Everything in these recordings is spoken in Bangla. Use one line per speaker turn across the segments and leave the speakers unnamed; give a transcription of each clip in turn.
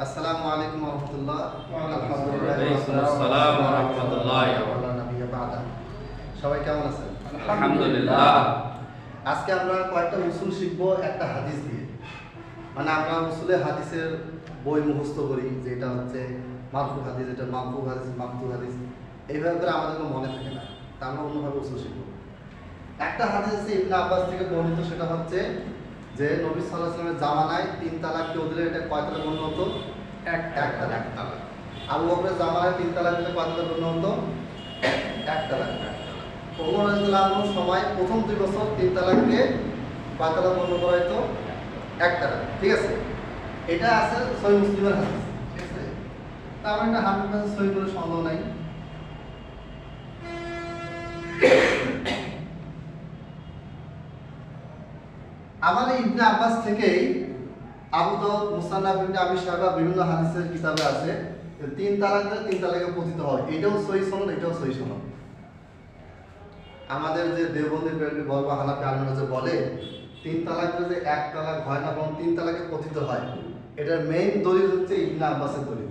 আসসালামু আলাইকুম রহমতুল্লাহ। সবাই কেমন আছেন?
আলহামদুলিল্লাহ।
আজকে আমরা কয়েকটা উসুল শিখব একটা হাদিস দিয়ে। মানে আমরা উসুলে হাদিসের বই মুখস্থ করি যেটা হচ্ছে মারফু হাদিস এটা মামফু হাদিস মামফু হাদিস। এইভাবে করে আমাদের কোনো মনে থাকে না। তা আমরা অন্যভাবে উসুল শিখব। একটা হাদিস আছে ইবনে আব্বাস থেকে বর্ণিত সেটা হচ্ছে যে নবী ওয়াসাল্লামের জামানায় তিন তালাক কেউ দিলে এটা কয় তালাক গণ্য হতো?
এক
এক তালাক। আবু বকরের জামানায় তিন তালাক দিলে কয় তালাক গণ্য হতো? এক তালাক। ওমর সময় প্রথম দুই বছর তিন তালাককে কয় তালাক গণ্য করা হতো? এক তালাক। ঠিক আছে? এটা আছে সহি মুসলিমের হাদিস। ঠিক আছে? তার মানে এটা হান্ড্রেড পার্সেন্ট সহি করে সন্দেহ নাই। আমার ইবনে আব্বাস থেকেই আবু দাউদ, মুসান্নাফ ইবনে আবি শাহবা বিভিন্ন হাদিসের কিতাবে আছে তিন তালাক দিলে তিন তালাকে পতিত হয়। এটাও সহি সনদ, এটাও সহি সনদ। আমাদের যে দেবন্দির বলব, হানাফি আলমরা যে বলে, তিন তালাক যে এক তালাক হয় না, বরং তিন তালাকে পতিত হয়। এটার মেইন দলিল হচ্ছে ইবনে আব্বাসের দলিল।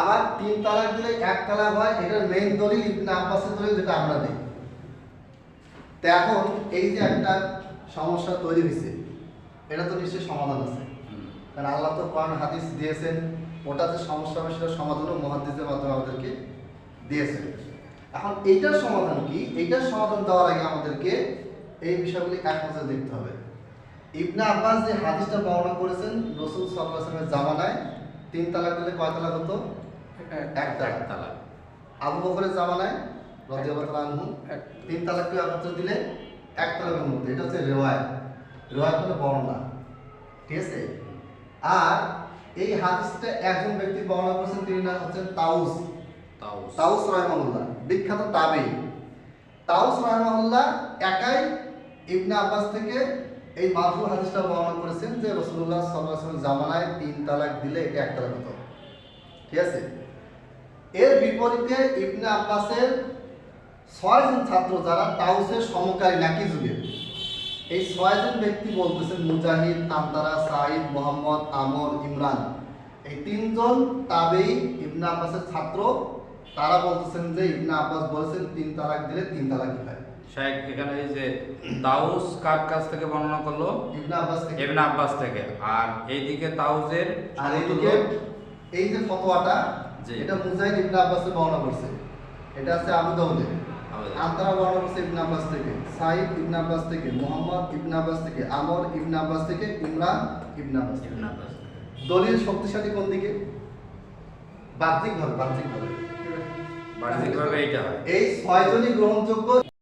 আবার তিন তালাক দিলে এক তালাক হয়, এটার মেইন দলিল ইবনে আব্বাসের দলিল যেটা আমরা দিই তো এখন এই যে একটা সমস্যা তৈরি হয়েছে। এটা তো নিশ্চয়ই সমাধান আছে। কারণ আল্লাহ তো কোরআন হাদিস দিয়েছেন ওটা যে সমস্যা হবে সেটা সমাধানও মহাদিসের মাধ্যমে আমাদেরকে দিয়েছেন। এখন এইটার সমাধান কি? এইটার সমাধান দেওয়ার আগে আমাদেরকে এই বিষয়গুলি এক নজরে দেখতে হবে। ইবনে আব্বাস যে হাদিসটা বর্ণনা করেছেন রসুল সাল্লাহ আসলামের জামানায় তিন তালাক দিলে কয় তালাক হতো? এক তালাক।
তালাক।
আবু বকরের জামানায়
এক
তিন তালাককে একত্র দিলে? এক তালাকের মধ্যে এটা হচ্ছে রেওয়ায় রেওয়ায় মানে বর্ণনা। ঠিক আছে? আর এই হাদিসটা একজন ব্যক্তি বর্ণনা করেছেন তিনি নাম হচ্ছেন তাউস। তাউস। রহমানুল্লাহ বিখ্যাত তাবেই। তাউস রহমানুল্লাহ একাই ইবনে আব্বাস থেকে এই মারফু হাদিসটা বর্ণনা করেছেন যে রাসূলুল্লাহ সাল্লাল্লাহু আলাইহি জামানায় তিন তালাক দিলে এটা এক তালাক হতো। ঠিক আছে? এর বিপরীতে ইবনে আব্বাসের ছয়জন ছাত্র যারা তাউসের সমকালী নাকি যুগের। এই ছয়জন ব্যক্তি বলতেছেন মুজাহিদ আন্তারা সাইদ মোহাম্মদ আমর ইমরান। এই তিনজন তাবেই ইবনা আব্বাসের ছাত্র। তারা বলতেছেন যে ইবনে আব্বাস বলেছেন তিন তালাক দিলে তিন তালাক হয়।
শেখ এখানে এই যে তাউস কার কাছ থেকে বর্ণনা করল?
ইবনে আব্বাস থেকে।
ইবনে আব্বাস থেকে। আর এইদিকে তাউজের
আর এইদিকে এই যে ফতোয়াটা। এটা মুজাহিদ ইবনে আব্বাসের বর্ণনা করছে। এটা আছে আবু দাউদে আন্তরা বর্ণনা ইবনে আব্বাস থেকে সাইদ ইবনে আব্বাস থেকে মোহাম্মদ ইবনে আব্বাস থেকে আমর ইবনে আব্বাস থেকে ইমরান
ইবনে আব্বাস।
দলিল শক্তিশালী কোন দিকে? বাহ্যিক ভাবে বাহ্যিক ভাবে
বাণিজ্যিকভাবে এইটা হয়।
এই ছয়জনই গ্রহণযোগ্য